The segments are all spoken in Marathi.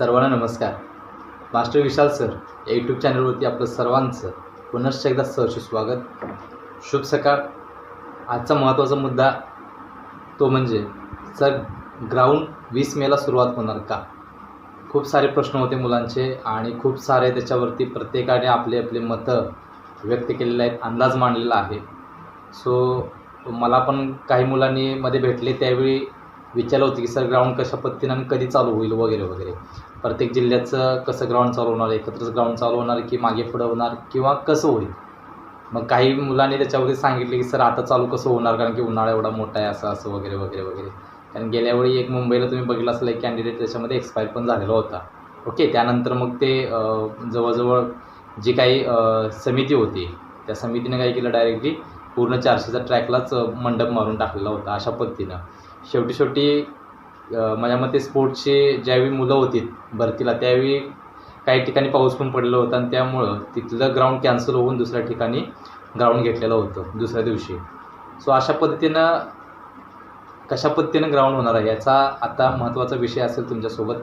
सर्वांना नमस्कार. मास्टर विशाल सर या यूट्यूब चॅनलवरती आपलं सर्वांचं पुनश्च एकदा सहर्ष स्वागत. शुभ सकाळ. आजचा महत्त्वाचा मुद्दा तो म्हणजे सर ग्राउंड वीस मेला सुरुवात होणार का? खूप सारे प्रश्न होते मुलांचे आणि खूप सारे त्याच्यावरती प्रत्येकाने आपले आपले मतं व्यक्त केलेले आहेत अंदाज मांडलेला आहे. सो मला पण काही मुलांनी मध्ये भेटले त्यावेळी विचारलं होतं की सर ग्राउंड कशा पद्धतीनं आणि कधी चालू होईल? वगैरे वगैरे. प्रत्येक जिल्ह्याचं कसं ग्राउंड चालू होणार एकत्रच ग्राउंड चालू होणार की मागे पुढं होणार किंवा कसं होईल? मग काही मुलांनी त्याच्यावरती सांगितले की सर आता चालू कसं होणार? कारण की उन्हाळा एवढा मोठा आहे असं असं वगैरे वगैरे वगैरे. कारण गेल्यावेळी एक मुंबईला तुम्ही बघितलं असलं एक कॅन्डिडेट त्याच्यामध्ये एक्सपायर पण झालेला होता. ओके त्यानंतर मग ते जवळजवळ जी काही समिती होती त्या समितीने काय केलं डायरेक्टली पूर्ण चारशेचा ट्रॅकलाच मंडप मारून टाकलेला होता अशा पद्धतीनं. शेवटी शेवटी माझ्या मते स्पोर्ट्सचे ज्यावेळी मुलं होती भरतीला त्यावेळी काही ठिकाणी पाऊस पण पडलेला होता आणि त्यामुळं तिथलं ग्राउंड कॅन्सल होऊन दुसऱ्या ठिकाणी ग्राउंड घेतलेलं होतं दुसऱ्या दिवशी. सो अशा पद्धतीनं कशा पद्धतीनं ग्राउंड होणार आहे याचा आता महत्त्वाचा विषय असेल तुमच्यासोबत.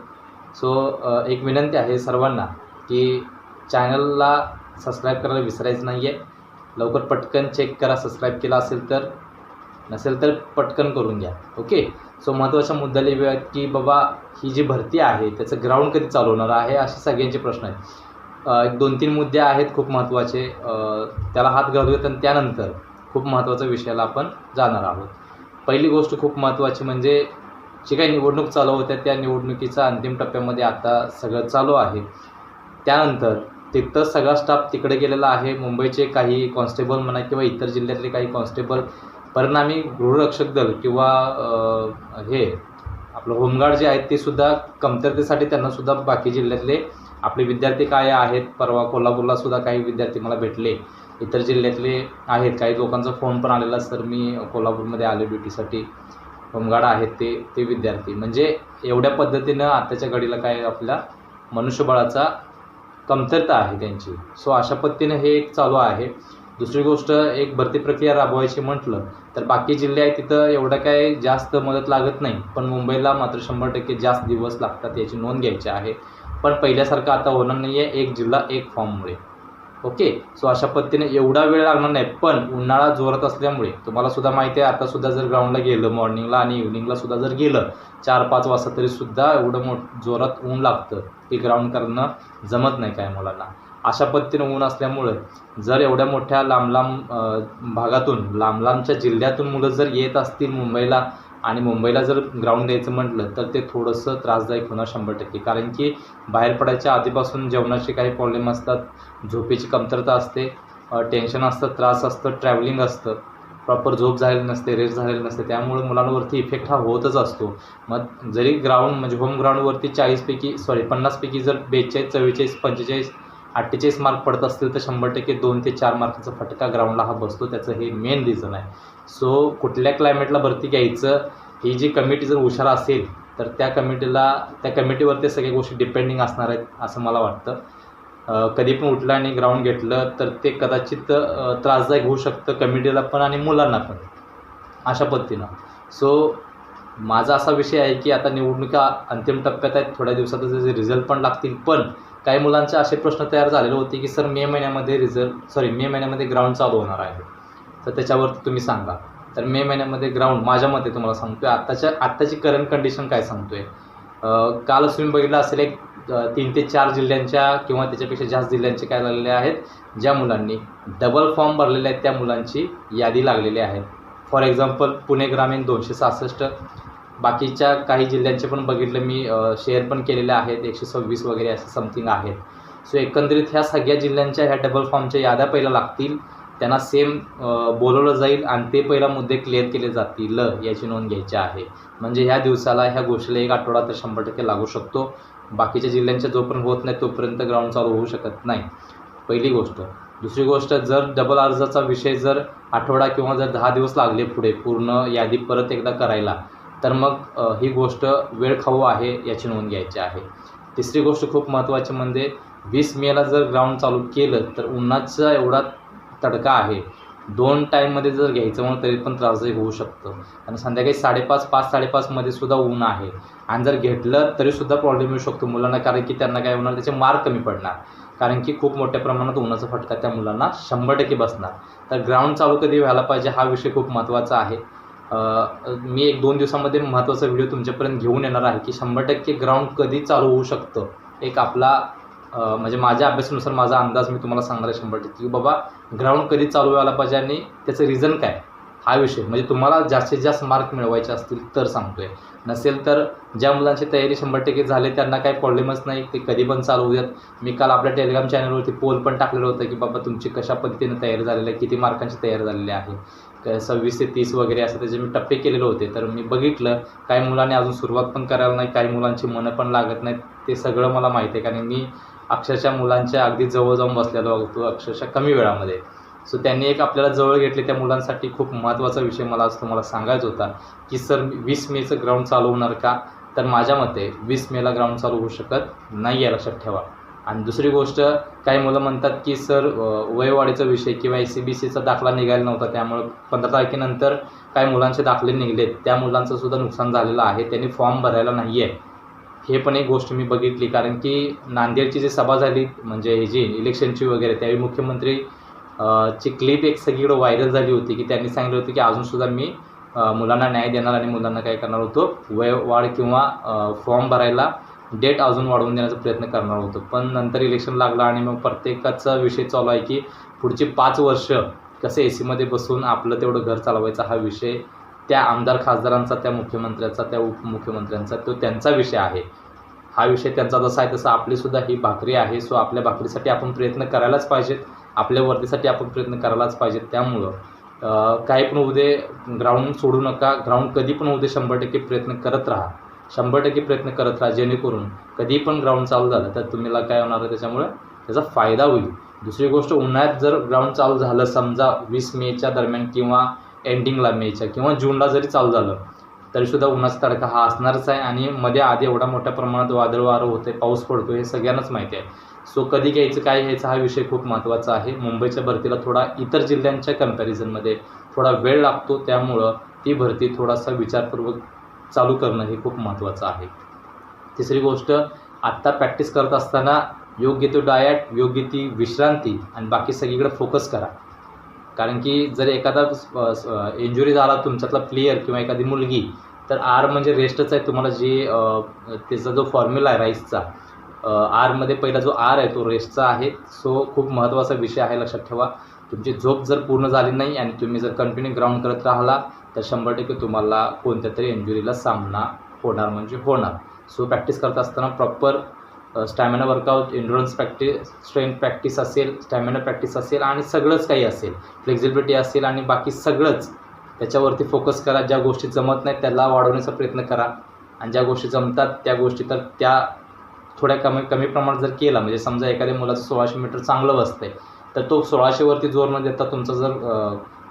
सो एक विनंती आहे सर्वांना की चॅनलला सबस्क्राईब करायला विसरायचं नाही आहे लवकर पटकन चेक करा सबस्क्राईब केला असेल तर नसेल तर पटकन करून घ्या. ओके सो महत्त्वाच्या मुद्द्याला येऊया की बाबा ही जी भरती आहे त्याचं ग्राउंड कधी चालू होणार आहे असे सगळ्यांचे प्रश्न आहेत. एक दोन तीन मुद्दे आहेत खूप महत्त्वाचे. त्याला हात घालूयात आणि त्यानंतर खूप महत्त्वाच्या विषयाला आपण जाणार आहोत. पहिली गोष्ट खूप महत्त्वाची म्हणजे जी काही निवडणूक चालू होत्या त्या निवडणुकीचा अंतिम टप्प्यामध्ये आता सगळं चालू आहे. त्यानंतर तिथं सगळा स्टाफ तिकडे गेलेला आहे. मुंबईचे काही कॉन्स्टेबल म्हणा किंवा इतर जिल्ह्यातले काही कॉन्स्टेबल परिणामी गृहरक्षक दल किंवा हे आपलं होमगार्ड जे आहेत ते सुद्धा कमतरतेसाठी त्यांना सुद्धा बाकी जिल्ह्यातले आपले विद्यार्थी काय आहेत परवा कोल्हापूरला सुद्धा काही विद्यार्थी मला भेटले. इतर जिल्ह्यातले आहेत काही लोकांचा फोन पण आलेला सर मी कोल्हापूरमध्ये आले ड्युटीसाठी. होमगार्ड आहेत ते ते विद्यार्थी. म्हणजे एवढ्या पद्धतीनं आताच्या घडीला काय आपल्या मनुष्यबळाचा कमतरता आहे त्यांची. सो अशा पद्धतीनं हे एक चालू आहे. दुसरी गोष्ट एक भरती प्रक्रिया राबवायची म्हटलं तर बाकी जिल्हे आहेत तिथं एवढं काय जास्त मदत लागत नाही. पण मुंबईला मात्र शंभर टक्के जास्त दिवस लागतात याची नोंद घ्यायची आहे. पण पहिल्यासारखं आता होणार नाही आहे एक जिल्हा एक फॉर्ममुळे. ओके? सो अशा पद्धतीने एवढा वेळ लागणार नाही पण उन्हाळा जोरात असल्यामुळे तुम्हाला सुद्धा माहिती आहे आता सुद्धा जर ग्राउंडला गेलं मॉर्निंगला आणि इव्हनिंगला सुद्धा जर गेलं चार पाच वाजता तरी सुद्धा एवढं मोठ जोरात ऊन लागतं. की ग्राउंड करणं जमत नाही काय मुलांना. अशा पद्धतीनं ऊन असल्यामुळं जर एवढ्या मोठ्या लांब लांब भागातून लांब लांबच्या जिल्ह्यातून मुलं जर येत असतील मुंबईला आणि मुंबईला जर ग्राउंड द्यायचं म्हटलं तर ते थोडंसं त्रासदायक होणार शंभर टक्के. कारण की बाहेर पडायच्या आधीपासून जेवणाचे काही प्रॉब्लेम असतात झोपेची कमतरता असते टेन्शन असतं त्रास असतं ट्रॅव्हलिंग असतं प्रॉपर झोप झालेली नसते रेस्ट झालेली नसते. त्यामुळे मुलांवरती इफेक्ट हा होतच असतो. मग जरी ग्राउंड म्हणजे होम ग्राउंडवरती चाळीसपैकी सॉरी पन्नासपैकी जर बेचाळीस चव्वेचाळीस पंचेचाळीस अठ्ठेचाळीस मार्क पडत असतील तर शंभर टक्के दोन ते चार मार्काचा फटका ग्राउंडला हा बसतो. त्याचं हे मेन रिझन आहे. सो कुठल्या क्लायमेटला भरती घ्यायचं? ही जी कमिटी जर हुशार असेल तर त्या कमिटीला त्या कमिटीवरती सगळ्या गोष्टी डिपेंडिंग असणार आहेत असं मला वाटतं. कधी पण उठलं आणि ग्राउंड घेतलं तर ते कदाचित त्रासदायक होऊ शकतं कमिटीला पण आणि मुलांना पण. अशा पद्धतीनं. सो माझा असा विषय आहे की आता निवडणुका अंतिम टप्प्यात आहेत. थोड्या दिवसातच त्याचे रिझल्ट पण लागतील. पण काही मुलांचे असे प्रश्न तयार झालेले होते की सर मे महिन्यामध्ये रिझल्ट सॉरी मे महिन्यामध्ये ग्राउंड चालू होणार आहे. तर त्याच्यावरती तुम्ही सांगा. तर मे महिन्यामध्ये ग्राउंड माझ्या मते तुम्हाला सांगतोय. आत्ताच्या आत्ताची करंट कंडिशन काय सांगतोय? आहे कालच तुम्ही बघितलं असेल एक तीन ते चार जिल्ह्यांच्या किंवा त्याच्यापेक्षा जास्त जिल्ह्यांचे काय झालेले आहेत ज्या मुलांनी डबल फॉर्म भरलेले आहेत त्या मुलांची यादी लागलेली आहे. फॉर एक्झाम्पल पुणे ग्रामीण दोनशे सहासष्ट बाकीच्या काही जिल्ह्यांचे पण बघितलं मी शेअर पण केलेले आहेत एकशे सव्वीस वगैरे असं समथिंग आहेत. सो एकंदरीत ह्या सगळ्या जिल्ह्यांच्या ह्या डबल फॉर्मच्या याद्या पहिल्या लागतील. त्यांना सेम बोलवलं जाईल आणि ते पहिला मुद्दे क्लिअर केले जातील याची नोंद घ्यायची आहे. म्हणजे ह्या दिवसाला ह्या गोष्टीला एक आठवडा तर शंभर टक्के लागू शकतो. बाकीच्या जिल्ह्यांच्या जोपर्यंत होत नाही तोपर्यंत ग्राउंड चालू होऊ शकत नाही. पहिली गोष्ट. दुसरी गोष्ट जर डबल अर्जाचा विषय जर आठवडा किंवा जर दहा दिवस लागले पुढे पूर्ण यादी परत एकदा करायला तर मग ही गोष्ट वेळ खाऊ आहे याची नोंद घ्यायची आहे. तिसरी गोष्ट खूप महत्त्वाची म्हणजे वीस मेला जर ग्राउंड चालू केलं तर उन्हाचा एवढा तडका आहे. दोन टाईममध्ये जर घ्यायचं म्हणून तरी पण त्रासही होऊ शकतं. आणि संध्याकाळी साडेपाच पाच साडेपाचमध्ये सुद्धा ऊन आहे. आणि जर घेतलं तरीसुद्धा प्रॉब्लेम येऊ शकतो मुलांना कारण की त्यांना काय होणार त्याचे मार्क कमी पडणार. कारण की खूप मोठ्या प्रमाणात उन्हाचा फटका त्या मुलांना शंभर टक्के बसणार. तर ग्राउंड चालू कधी व्हायला पाहिजे हा विषय खूप महत्त्वाचा आहे. मी एक दोन दिवसामध्ये महत्त्वाचा व्हिडिओ तुमच्यापर्यंत घेऊन येणार आहे की शंभर टक्के ग्राउंड कधी चालू होऊ शकतं? एक आपला म्हणजे माझ्या अभ्यासानुसार माझा अंदाज मी तुम्हाला सांगणार आहे शंभर टक्के. की बाबा ग्राउंड कधी चालू व्हायला पाहिजे आणि त्याचं रिझन काय? हा विषय. म्हणजे तुम्हाला जास्तीत जास्त मार्क मिळवायचे असतील तर सांगतोय. नसेल तर ज्या मुलांची तयारी शंभर टक्के झाली त्यांना काही प्रॉब्लेमच नाही ते कधी पण चालू होऊयात. मी काल आपल्या टेलिग्राम चॅनलवरती पोल पण टाकलेलं होतं की बाबा तुमची कशा पद्धतीने तयारी झालेली आहे? किती मार्कांची तयारी झालेली आहे? सव्वीस ते तीस वगैरे असं त्याचे मी टप्पे केलेले होते. तर मी बघितलं काही मुलांनी अजून सुरुवात पण करायला नाही काही मुलांची मनं पण लागत नाहीत ते सगळं मला माहिती आहे. कारण मी अक्षरशः मुलांच्या अगदी जवळ जाऊन बसलेलो होतो अक्षरशः कमी वेळामध्ये. सो त्यांनी एक आपल्याला जवळ घेतले त्या मुलांसाठी खूप महत्त्वाचा विषय मला आज तुम्हाला सांगायचा होता की सर वीस मेचं ग्राउंड चालू होणार का? तर माझ्या मते वीस मेला ग्राउंड चालू होऊ शकत नाही आहे लक्षात ठेवा. आणि दुसरी गोष्ट काही मुलं म्हणतात की सर वयवाढीचा विषय किंवा एस सी बी सीचा दाखला निघायला नव्हता. त्यामुळं पंधरा तारखेनंतर काही मुलांचे दाखले निघलेत. त्या मुलांचं सुद्धा नुकसान झालेलं आहे. त्यांनी फॉर्म भरायला नाही आहे हे पण एक गोष्ट मी बघितली. कारण की नांदेडची जी सभा झाली म्हणजे हे जी इलेक्शनची वगैरे त्यावेळी मुख्यमंत्री ची क्लिप एक सगळीकडे व्हायरल झाली होती की त्यांनी सांगितलं होतं की अजूनसुद्धा मी मुलांना न्याय देणार आणि मुलांना काय करणार होतो? वयवाढ किंवा फॉर्म भरायला डेट अजून वाढवून देण्याचा प्रयत्न करणार होतो. पण नंतर इलेक्शन लागलं आणि मग प्रत्येकाचा विषय चालू आहे की पुढची पाच वर्ष कसं ए सीमध्ये बसून आपलं तेवढं घर चालवायचा हा विषय त्या आमदार खासदारांचा त्या मुख्यमंत्र्यांचा त्या उपमुख्यमंत्र्यांचा तो त्यांचा विषय आहे. हा विषय त्यांचा जसा आहे तसा आपलीसुद्धा ही भाकरी आहे. सो आपल्या भाकरीसाठी आपण प्रयत्न करायलाच पाहिजेत. आपल्या वर्दीसाठी आपण प्रयत्न करायलाच पाहिजेत. त्यामुळं काही पण होऊ दे ग्राउंड सोडू नका. ग्राउंड कधी पण होऊ दे शंभर टक्के प्रयत्न करत राहा. शंभर टक्के प्रयत्न करत राहा जेणेकरून कधी पण ग्राउंड चालू झालं तर तुम्हाला काय होणार आहे त्याच्यामुळे त्याचा फायदा होईल. दुसरी गोष्ट उन्हाळ्यात जर ग्राउंड चालू झालं समजा वीस मेच्या दरम्यान किंवा एंडिंगला मेच्या किंवा जूनला जरी चालू झालं तरीसुद्धा उन्हाचा तडका हा असणारच आहे आणि मध्ये आधी एवढा मोठ्या प्रमाणात वादळ वारं होते पाऊस पडतो हे सगळ्यांनाच माहिती आहे. सो कधी घ्यायचं काय घ्यायचं हा विषय खूप महत्त्वाचा आहे. मुंबईच्या भरतीला थोडा इतर जिल्ह्यांच्या कम्पॅरिझनमध्ये थोडा वेळ लागतो त्यामुळं ती भरती थोडासा विचारपूर्वक चालू करणं हे खूप महत्त्वाचं आहे. तिसरी गोष्ट आत्ता प्रॅक्टिस करत असताना योग्य तो डायट योग्य ती विश्रांती आणि बाकी सगळीकडे फोकस करा. कारण की जर एखादा इंजुरी झाला तुमच्यातला प्लेयर किंवा एखादी मुलगी तर आर म्हणजे रेस्टच आहे तुम्हाला जी त्याचा जो फॉर्म्युला आहे राईसचा आरमध्ये पहिला जो आर आहे तो रेस्टचा आहे. सो खूप महत्त्वाचा विषय आहे लक्षात ठेवा. तुमची झोप जर पूर्ण झाली नाही आणि तुम्ही जर कंटिन्यू ग्राउंड करत राहिला तर शंभर टक्के तुम्हाला कोणत्या तरी इंजुरीला सामना होणार म्हणजे होणार. सो प्रॅक्टिस करत असताना proper stamina workout endurance practice strength practice असेल स्टॅमिना प्रॅक्टिस असेल आणि सगळंच काही असेल. फ्लेक्झिबिलिटी असेल आणि बाकी सगळंच त्याच्यावरती फोकस करा. ज्या गोष्टी जमत नाहीत त्याला वाढवण्याचा प्रयत्न करा. आणि ज्या गोष्टी जमतात त्या गोष्टी तर त्या थोड्या कमी कमी प्रमाणात जर केला म्हणजे समजा एखाद्या मुलाचं सोळाशे मीटर चांगलं बसतंय तर तो सोळाशेवरती जोर न देता तुमचा जर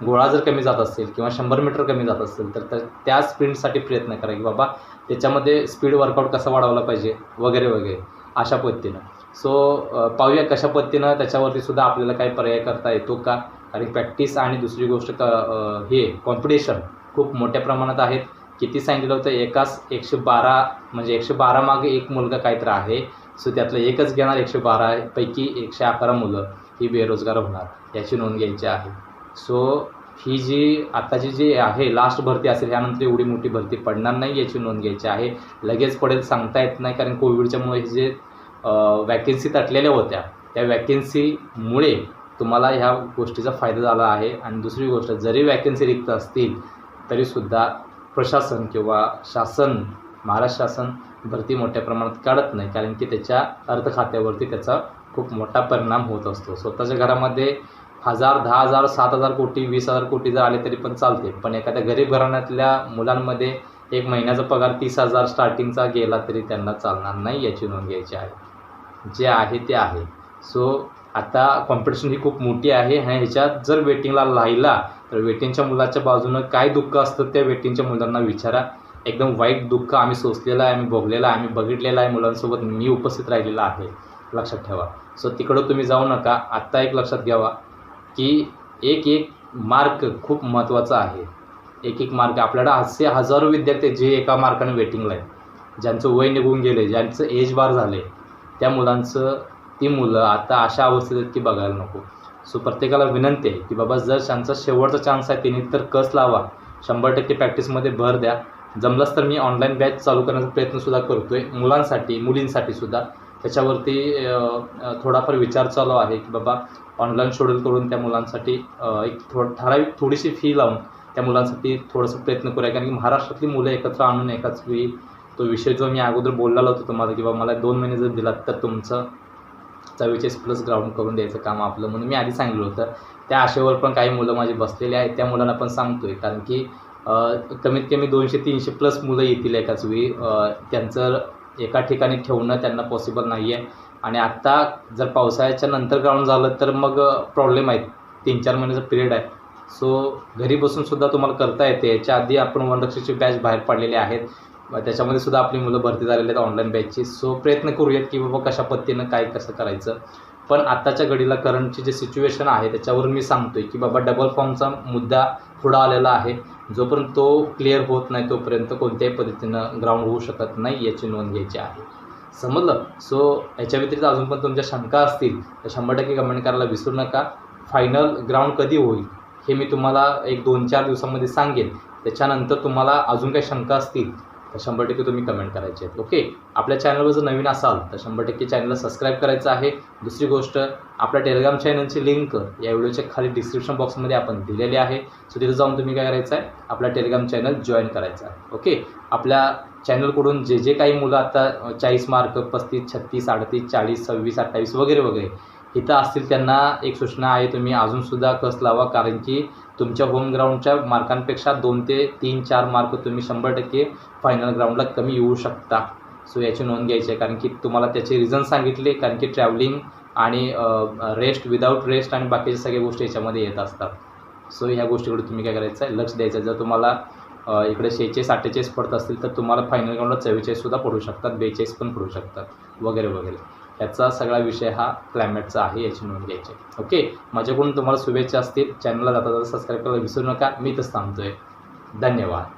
गोळा जर कमी जात असेल किंवा शंभर मीटर कमी जात असेल तर त्या- त्या स्प्रिंटसाठी प्रयत्न करा की बाबा त्याच्यामध्ये स्पीड वर्कआउट कसा वाढवला पाहिजे वगैरे वगैरे अशा पद्धतीनं. सो पाहूया कशा पद्धतीनं त्याच्यावरती सुद्धा आपल्याला काही पर्याय करता येतो का? कारण प्रॅक्टिस आणि दुसरी गोष्ट क हे कॉम्पिटिशन खूप मोठ्या प्रमाणात आहेत. किती सांगितलं होतं? एकाच एकशे बारा म्हणजे एकशे बारा मागे एक मुलगा काहीतरी आहे. सो त्यातलं एकच घेणार एकशे बारा पैकी एकशे अकरा मुलं. ही बेरोजगार होणार. याची नोंद घ्यायची आहे. सो ही जी आताची जी आहे लास्ट भरती असेल ह्यानंतर एवढी मोठी भरती पडणार नाही याची नोंद घ्यायची आहे. लगेच पडेल सांगता येत नाही कारण कोविडच्यामुळे जे वॅकेन्सी तटलेल्या होत्या त्या वॅकेन्सीमुळे तुम्हाला ह्या गोष्टीचा फायदा झाला आहे. आणि दुसरी गोष्ट जरी वॅकेन्सी रिक्त असतील तरीसुद्धा प्रशासन किंवा शासन महाराष्ट्र शासन भरती मोठ्या प्रमाणात काढत नाही कारण की त्याच्या अर्थखात्यावरती त्याचा खूप मोठा परिणाम होत असतो. स्वतःच्या घरामध्ये हजार दहा हजार सात हजार कोटी वीस हजार कोटी जर आले तरी पण चालते. पण एखाद्या गरीब घराण्यातल्या मुलांमध्ये एक महिन्याचा पगार तीस हजार स्टार्टिंगचा गेला तरी त्यांना चालणार नाही याची नोंद घ्यायची आहे. जे आहे ते आहे. सो आता कॉम्पिटिशन ही खूप मोठी आहे आणि ह्याच्यात जर वेटिंगला राहिला तर वेटिंगच्या मुलाच्या बाजूनं काय दुःख असतं त्या वेटिंगच्या मुलांना विचारा. एकदम वाईट दुःख आम्ही सोसलेलं आहे आम्ही भोगलेलं आहे आम्ही बघितलेलं आहे मुलांसोबत. मी उपस्थित राहिलेला आहे. लक्षात ठेवा. सो तिकडं तुम्ही जाऊ नका. आत्ता एक लक्षात घ्यावा. की एक एक मार्क खूप महत्त्वाचा आहे. एक एक मार्क आपल्याला असे हजारो विद्यार्थी जे एका मार्काने वेटिंगला आहेत. ज्यांचं वय निघून गेले ज्यांचं एज बार झाले त्या मुलांचं ती मुलं आता अशा अवस्थेत आहेत की बघायला नको. सो प्रत्येकाला विनंती आहे की बाबा जर त्यांचा शेवटचा चान्स आहे त्यांनी तर कस लावा. शंभर टक्के प्रॅक्टिसमध्ये भर द्या. जमलंच तर मी ऑनलाईन बॅच चालू करण्याचा प्रयत्नसुद्धा करतो आहे मुलांसाठी मुलींसाठी सुद्धा. त्याच्यावरती थोडाफार विचार चालू आहे की बाबा ऑनलाईन शेड्यूल करून त्या मुलांसाठी एक थोडं ठराविक थोडीशी फी लावून त्या मुलांसाठी थोडंसं प्रयत्न करूया. कारण की महाराष्ट्रातली मुलं एकत्र आणून एकाच वेळी तो विषय जो मी अगोदर बोललेला होतो तुम्हाला की बाबा मला दोन महिने जर दिलात तर तुमचं चव्वेचाळीस प्लस ग्राउंड करून द्यायचं काम आपलं म्हणून मी आधी सांगितलं होतं. त्या आशेवर पण काही मुलं माझी बसलेली आहेत त्या मुलांना पण सांगतोय. कारण की कमीत कमी दोनशे तीनशे प्लस मुलं येतील एकाच वेळी. त्यांचं एका ठिकाणी ठेवणं त्यांना पॉसिबल नाही आहे आणि आत्ता जर पावसाळ्याच्या नंतर ग्राउंड झालं तर मग प्रॉब्लेम आहेत. तीन चार महिन्याचा पिरियड आहे. सो घरी बसून सुद्धा तुम्हाला करता येते. याच्या आधी आपण वनरक्षीची बॅच बाहेर पडलेली आहेत. त्याच्यामध्ये सुद्धा आपली मुलं भरती झालेली आहेत ऑनलाईन बॅचची सो प्रयत्न करूयात की बाबा कशा पद्धतीनं काय कसं करायचं. पण आत्ताच्या घडीला करंटची जे सिच्युएशन आहे त्याच्यावर मी सांगतोय की बाबा डबल फॉर्मचा मुद्दा पुढं आलेला आहे. जोपर्यंत तो क्लिअर होत नाही तोपर्यंत कोणत्याही पद्धतीनं ग्राउंड होऊ शकत नाही याची नोंद घ्यायची आहे. समजलं? सो याच्या व्यतिरिक्त अजून पण तुमच्या शंका असतील तर शंभर टक्के कमेंट करायला विसरू नका. फायनल ग्राउंड कधी होईल हे मी तुम्हाला एक दोन चार दिवसामध्ये सांगेन. त्याच्यानंतर तुम्हाला अजून काही शंका असतील तर शंभर टक्के तुम्ही कमेंट करायचे आहेत. ओके आपल्या चॅनलवर जर नवीन असाल तर शंभर टक्के चॅनलला सबस्क्राईब करायचं आहे. दुसरी गोष्ट आपल्या टेलिग्राम चॅनलची लिंक या व्हिडिओच्या खाली डिस्क्रिप्शन बॉक्समध्ये आपण दिलेली आहे. सो तिथं जाऊन तुम्ही काय करायचं आहे? आपला टेलिग्राम चॅनल जॉईन करायचं आहे. ओके आपल्या चॅनलकडून जे जे काही मुलं आता चाळीस मार्क पस्तीस छत्तीस अडतीस चाळीस सव्वीस अठ्ठावीस वगैरे वगैरे इथं असतील त्यांना एक सूचना आहे. तुम्ही अजूनसुद्धा कस लावा? कारण की तुमच्या होम ग्राउंडच्या मार्कांपेक्षा दोन ते तीन चार मार्क तुम्ही शंभर टक्के फायनल ग्राउंडला कमी येऊ शकता. सो याची नोंद घ्यायची आहे. कारण की तुम्हाला त्याचे रिझन सांगितले. कारण की ट्रॅव्हलिंग आणि रेस्ट विदाऊट रेस्ट आणि बाकीच्या सगळ्या गोष्टी याच्यामध्ये येत असतात. सो ह्या गोष्टीकडे तुम्ही काय करायचं आहे? लक्ष द्यायचं आहे. जर तुम्हाला इकडे शेहेचाळीस अठ्ठेचाळीस पडत असतील तर तुम्हाला फायनल ग्राउंडला चव्वेचाळीससुद्धा पडू शकतात. बेचाळीस पण पडू शकतात. वगैरे वगैरे. याचा सगळा विषय हा क्लायमेटचा आहे याची नोंद घ्यायची ओके माझ्याकडून तुम्हाला शुभेच्छा असतील. चॅनलला जाता जाता सबस्क्राईब करायला विसरू नका. मी तर थांबतोय. धन्यवाद.